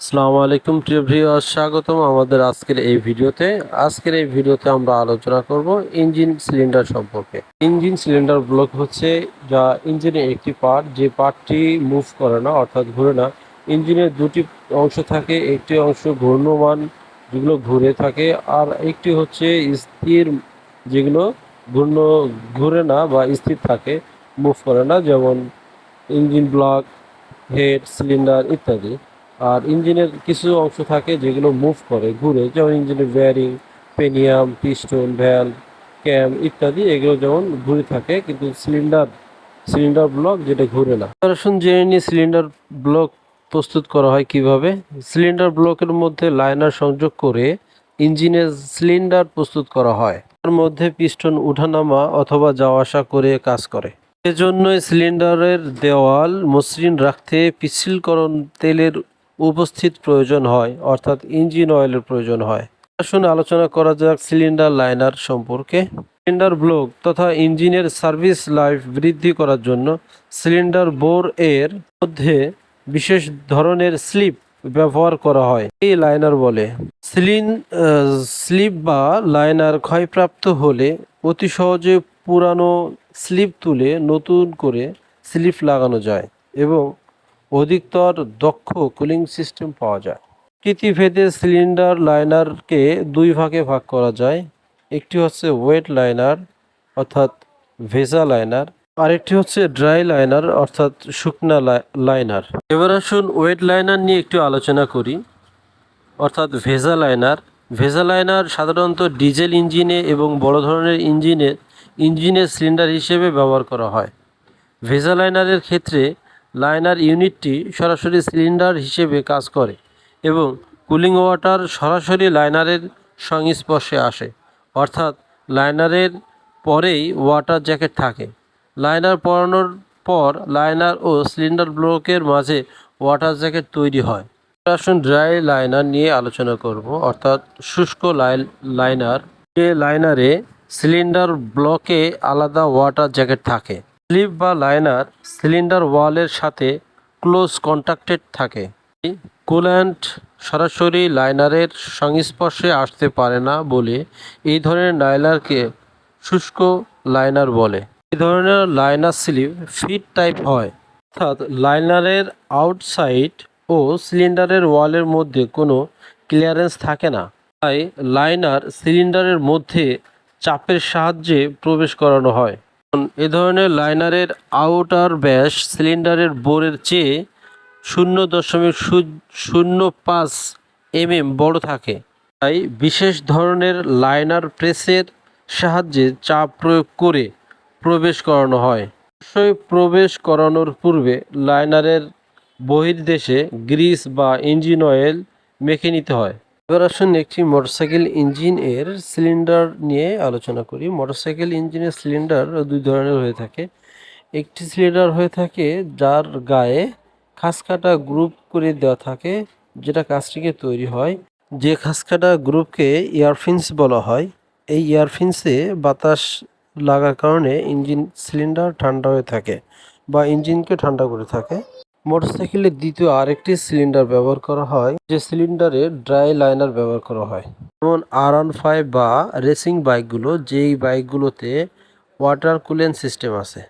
আসসালামু আলাইকুম, প্রিয় ভিউয়ার স্বাগতম আমাদের আজকের এই ভিডিওতে। আজকের এই ভিডিওতে আমরা আলোচনা করব ইঞ্জিন সিলিন্ডার সম্পর্কে। ইঞ্জিন সিলিন্ডার ব্লক হচ্ছে যা ইঞ্জিনের একটি পার্ট, যে পার্টটি মুভ করে না, অর্থাৎ ঘুরে না। ইঞ্জিনের দুটি অংশ থাকে, একটি অংশ ঘূর্ণমান, যেগুলো ঘুরে থাকে, আর একটি হচ্ছে স্থির, যেগুলো ঘূর্ণ, ঘুরে না বা স্থির থাকে, মুভ করে না, যেমন ইঞ্জিন ব্লক, হেড, সিলিন্ডার ইত্যাদি। আর ইঞ্জিনের কিছু অংশ থাকে যেগুলো মুভ করে, ঘুরে, যেমন ইঞ্জিনের বেয়ারিং পেনিয়াম পিস্টন ভ্যালভ ক্যাম ইত্যাদি, এগুলো যেমন ঘুরে থাকে, কিন্তু সিলিন্ডার সিলিন্ডার ব্লক যেটা ঘুরে না। আসুন জেনে নিয়ে সিলিন্ডার ব্লক প্রস্তুত করা হয় কীভাবে? সিলিন্ডার ব্লকের মধ্যে লাইনার সংযোগ করে ইঞ্জিনের সিলিন্ডার প্রস্তুত করা হয়। তার মধ্যে পিস্টন উঠানামা অথবা যাওয়া আসা করে কাজ করে। এজন্যই সিলিন্ডারের দেওয়াল মসৃণ রাখতে পিচ্ছিলকরণ তেলের উপস্থিত প্রয়োজন হয়, অর্থাৎ ইঞ্জিন অয়েলের প্রয়োজন হয়। আসুন আলোচনা করা যাক সিলিন্ডার লাইনার সম্পর্কে। সিলিন্ডার ব্লক তথা ইঞ্জিনের সার্ভিস লাইফ বৃদ্ধি করার জন্য সিলিন্ডার বোর এর মধ্যে বিশেষ ধরনের স্লিপ ব্যবহার করা হয় এই লাইনার বলে। সিলিন স্লিপ বা লাইনার ক্ষয়প্রাপ্ত হলে অতি সহজে পুরানো স্লিপ তুলে নতুন করে স্লিপ লাগানো যায় এবং অধিকতর দক্ষ কুলিং সিস্টেম পাওয়া যায়। কৃতিভেদে সিলিন্ডার লাইনারকে দুই ভাগে ভাগ করা যায়। একটি হচ্ছে ওয়েট লাইনার, অর্থাৎ ভেজা লাইনার, আরেকটি হচ্ছে ড্রাই লাইনার, অর্থাৎ শুকনা লাইনার। এবার আসুন ওয়েট লাইনার নিয়ে একটু আলোচনা করি। অর্থাৎ ভেজা লাইনার। ভেজা লাইনার সাধারণত ডিজেল ইঞ্জিনে এবং বড় ধরনের ইঞ্জিনে ইঞ্জিনের সিলিন্ডার হিসেবে ব্যবহার করা হয়। ভেজা লাইনারের ক্ষেত্রে লাইনার ইউনিটটি সরাসরি সিলিন্ডার হিসেবে কাজ করে এবং কুলিং ওয়াটার সরাসরি লাইনারের সংস্পর্শে আসে। অর্থাৎ লাইনারের পরেই ওয়াটার জ্যাকেট থাকে। লাইনার পরানোর পর লাইনার ও সিলিন্ডার ব্লকের মাঝে ওয়াটার জ্যাকেট তৈরি হয়। আসুন ড্রাই লাইনার নিয়ে আলোচনা করব। অর্থাৎ শুষ্ক লাইন লাইনার যে লাইনারে সিলিন্ডার ব্লকে আলাদা ওয়াটার জ্যাকেট থাকে। স্লিপ বা লাইনার সিলিন্ডার ওয়ালের সাথে ক্লোজ কন্ট্যাক্টেড থাকে। কুল্যান্ট সরাসরি লাইনারের সংস্পর্শে আসতে পারে না বলে এই ধরনের লাইনারকে শুষ্ক লাইনার বলে। এই ধরনের লাইনার স্লিপ ফিট টাইপ হয়। অর্থাৎ লাইনারের আউটসাইড ও সিলিন্ডারের ওয়ালের মধ্যে কোনো ক্লিয়ারেন্স থাকে না। তাই লাইনার সিলিন্ডারের মধ্যে চাপের সাহায্যে প্রবেশ করানো হয়। এ ধরনের লাইনারের আউটার ব্যাস সিলিন্ডারের বোরের চেয়ে শূন্য দশমিক শূন্য পাঁচ এমএম বড় থাকে। তাই বিশেষ ধরনের লাইনার প্রেসের সাহায্যে চাপ প্রয়োগ করে প্রবেশ করানো হয়। অবশ্যই প্রবেশ করানোর পূর্বে লাইনারের বহির্দেশে গ্রিস বা ইঞ্জিন অয়েল মেখে নিতে হয়। এবার আসুন একটি মোটরসাইকেল ইঞ্জিন এর সিলিন্ডার নিয়ে আলোচনা করি। মোটরসাইকেল ইঞ্জিনের সিলিন্ডার দুই ধরনের হয়ে থাকে। একটি সিলিন্ডার হয়ে থাকে যার গায়ে খাসকাটা গ্রুপ করে দেওয়া থাকে, যেটা কাস্টিংয়ে তৈরি হয়। যে খাসকাটা গ্রুপকে ইয়ারফিন্স বলা হয়। এই ইয়ারফিন্সে বাতাস লাগার কারণে ইঞ্জিন সিলিন্ডার ঠান্ডা হয়ে থাকে বা ইঞ্জিনকে ঠান্ডা করে থাকে। মোটরসাইকেলের দ্বিতীয় আরেকটি সিলিন্ডার ব্যবহার করা হয়, যে সিলিন্ডারে ড্রাই লাইনার ব্যবহার করা হয়। যেমন আর ওয়ান ফাইভ বা রেসিং বাইকগুলো, যেই বাইকগুলোতে ওয়াটার কুলেন সিস্টেম আছে।